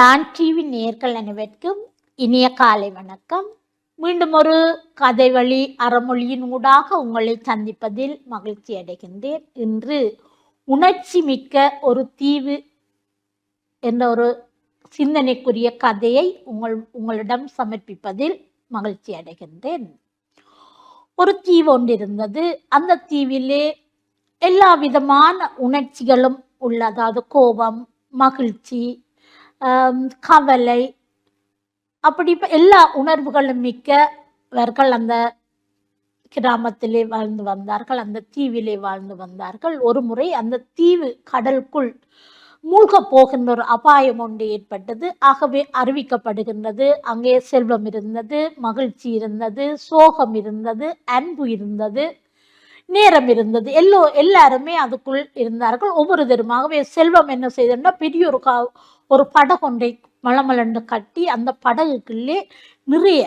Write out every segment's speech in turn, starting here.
Don TV நேர்கள் அனைவருக்கும் இனிய காலை வணக்கம். மீண்டும் ஒரு கதை வழி அறமொழியின் ஊடாக உங்களை சந்திப்பதில் மகிழ்ச்சி அடைகின்றேன். இன்று உணர்ச்சி மிக்க ஒரு தீவு என்ற ஒரு சிந்தனைக்குரிய கதையை உங்கள் உங்களிடம் சமர்ப்பிப்பதில் மகிழ்ச்சி அடைகின்றேன். ஒரு தீவு ஒன்று இருந்தது. அந்த தீவிலே எல்லா விதமான உணர்ச்சிகளும் உள்ள அதாவது கோபம் மகிழ்ச்சி கவலை. அப்படி எல்லா உணர்வுகளும் மிக்கவர்கள் அந்த கிராமத்திலே வாழ்ந்து வந்தார்கள் அந்த தீவிலே வாழ்ந்து வந்தார்கள். ஒரு முறை அந்த தீவு கடலுக்குள் மூழ்க போகின்ற ஒரு அபாயம் ஒன்று ஏற்பட்டது. ஆகவே அறிவிக்கப்படுகின்றது அங்கே செல்வம் இருந்தது மகிழ்ச்சி இருந்தது சோகம் இருந்தது அன்பு இருந்தது. நேரம் இருந்தது. எல்லோ எல்லாருமே அதுக்குள் இருந்தார்கள். ஒவ்வொருத்தருமாகவே செல்வம் என்ன செய்தோம்னா பெரிய ஒரு கா ஒரு படகொன்றை மலமலண்டு கட்டி அந்த படகுக்குள்ளே நிறைய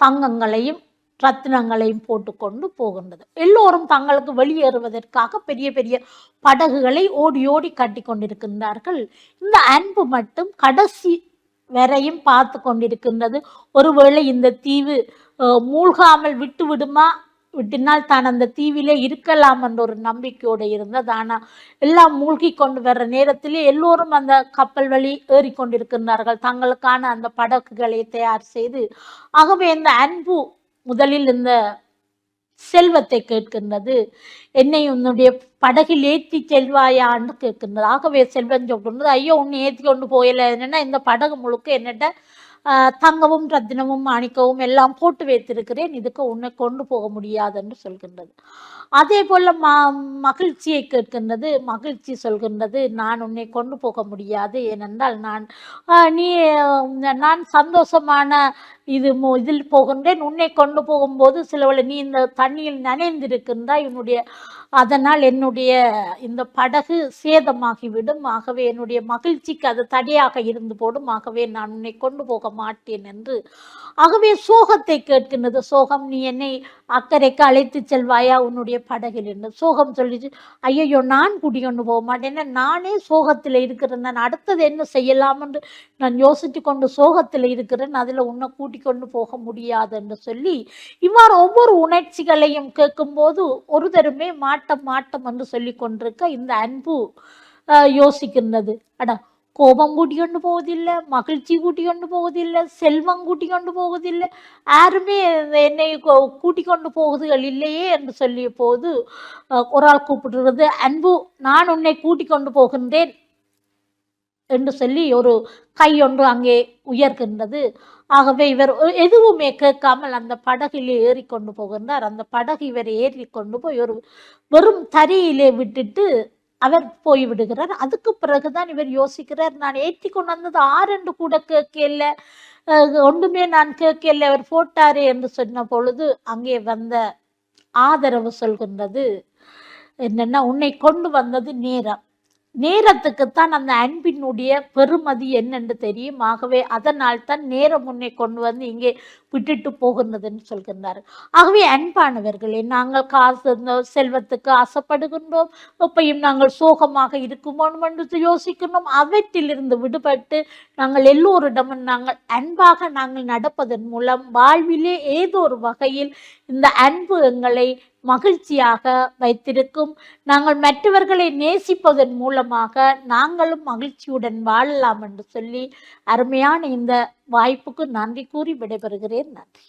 தங்கங்களையும் ரத்தினங்களையும் போட்டுக்கொண்டு போகின்றது. எல்லோரும் தங்களுக்கு வெளியேறுவதற்காக பெரிய பெரிய படகுகளை ஓடி ஓடி கட்டி கொண்டிருக்கின்றார்கள். இந்த அன்பு மட்டும் கடைசி வரையும் பார்த்து கொண்டிருக்கின்றது. ஒருவேளை இந்த தீவு மூழ்காமல் விட்டு விடுமா விட்டினால் தான் அந்த தீவிலே இருக்கலாம் என்ற ஒரு நம்பிக்கையோடு இருந்தது. ஆனால் எல்லாம் மூழ்கி கொண்டு வர்ற நேரத்திலே எல்லோரும் அந்த கப்பல் வழி ஏறிக்கொண்டிருக்கின்றார்கள். தங்களுக்கான அந்த படகுகளை தயார் செய்து ஆகவே இந்த அன்பு முதலில் இந்த செல்வத்தை கேட்கின்றது. என்னை உன்னுடைய படகில் ஏற்றி செல்வாயான்னு கேட்கின்றது. ஆகவே செல்வம் சொல்கின்றது ஐயோ உன்னை ஏற்றி கொண்டு போயில. என்னன்னா இந்த படகு முழுக்க என்னட்ட தங்கவும் ரத்தினமும் மாணிக்கவும் எல்லாம் போட்டு வைத்திருக்கிறேன். இதுக்கு உன்னை கொண்டு போக முடியாது என்று சொல்கின்றது. அதே போல் ம மகிழ்ச்சியை கேட்கின்றது மகிழ்ச்சி சொல்கின்றது நான் உன்னை கொண்டு போக முடியாது ஏனென்றால் நான் நீ நான் சந்தோஷமான இது மு- இதில் போகின்றேன் உன்னை கொண்டு போகும்போது சிலவளை நீ இந்த தண்ணியில் நனைந்திருக்கின்றாய் என்னுடைய அதனால் என்னுடைய இந்த படகு சேதமாகிவிடும் ஆகவே என்னுடைய மகிழ்ச்சிக்கு அது தடையாக இருந்து போடும் ஆகவே நான் உன்னை கொண்டு போக மாட்டேன் என்று. ஆகவே சோகத்தை கேட்கின்றது சோகம் நீ என்னை அக்கறைக்கு அழைத்து செல்வாயா உன்னுடைய படகில் என்று சோகம் சொல்லிச்சு. ஐயையோ நான் கூட்டிக்கொண்டு போக மாட்டேன். நானே சோகத்தில் இருக்கிறேன். நான் அடுத்தது என்ன செய்யலாம் என்று நான் யோசித்து கொண்டு சோகத்தில் இருக்கிறேன். அதில் உன்னை கூட்டிக் கொண்டு போக முடியாது என்று சொல்லி இவ்வாறு ஒவ்வொரு உணர்ச்சிகளையும் கேட்கும்போது ஒரு தருமே மாட்டம் மாட்டம் என்று சொல்லி கொண்டிருக்க இந்த அன்பு யோசிக்கின்றது. அடா கோபம் கூட்டி கொண்டு போவதில்லை மகிழ்ச்சி கூட்டி கொண்டு போவதில்லை செல்வம் கூட்டி கொண்டு போவதில்லை யாருமே என்னை கூ- கூட்டி கொண்டு போகுதுகள் இல்லையே என்று சொல்லிய போது ஒரு ஆள் கூப்பிடுறது அன்பு நான் உன்னை கூட்டி கொண்டு போகின்றேன் என்று சொல்லி ஒரு கை ஒன்று அங்கே உயர்கின்றது ஆகவே இவர் எதுவுமே கேட்காமல் அந்த படகிலே ஏறி கொண்டு போகின்றார் அந்த படகு இவர் ஏறி கொண்டு போய் ஒரு வெறும் தரையிலே விட்டுட்டு அவர் போய் விடுகிறார். அதுக்கு பிறகுதான் இவர் யோசிக்கிறார் நான் ஏற்றி கொண்டு வந்தது ஆரண்டு கூட கேட்கல. ஒன்றுமே நான் கேட்கல. அவர் போட்டாரே என்று சொன்ன பொழுது அங்கே வந்த ஆதரவு சொல்கின்றது என்னென்னா உன்னை கொண்டு வந்தது நேரம். நேரத்துக்குத்தான் அந்த அன்பினுடைய பெருமதி என்னென்று தெரியும். ஆகவே அதனால் தான் நேரம் முன்னே கொண்டு வந்து இங்கே விட்டுட்டு போகின்றதுன்னு சொல்கின்றார். ஆகவே அன்பானவர்களே நாங்கள் காசு இந்த செல்வத்துக்கு ஆசைப்படுகின்றோம். எப்பையும் நாங்கள் சோகமாக இருக்குமோன்னு என்று யோசிக்கணும் அவற்றிலிருந்து விடுபட்டு நாங்கள் எல்லோரிடமும் நாங்கள் அன்பாக நாங்கள் நடப்பதன் மூலம் வாழ்விலே ஏதோ ஒரு வகையில் இந்த அன்பு எங்களை மகிழ்ச்சியாக வைத்திருக்கும். நாங்கள் மற்றவர்களை நேசிப்பதன் மூலமாக நாங்களும் மகிழ்ச்சியுடன் வாழலாம் என்று சொல்லி அருமையான இந்த வாய்ப்புக்கு நன்றி கூறி விடைபெறுகிறேன். நன்றி.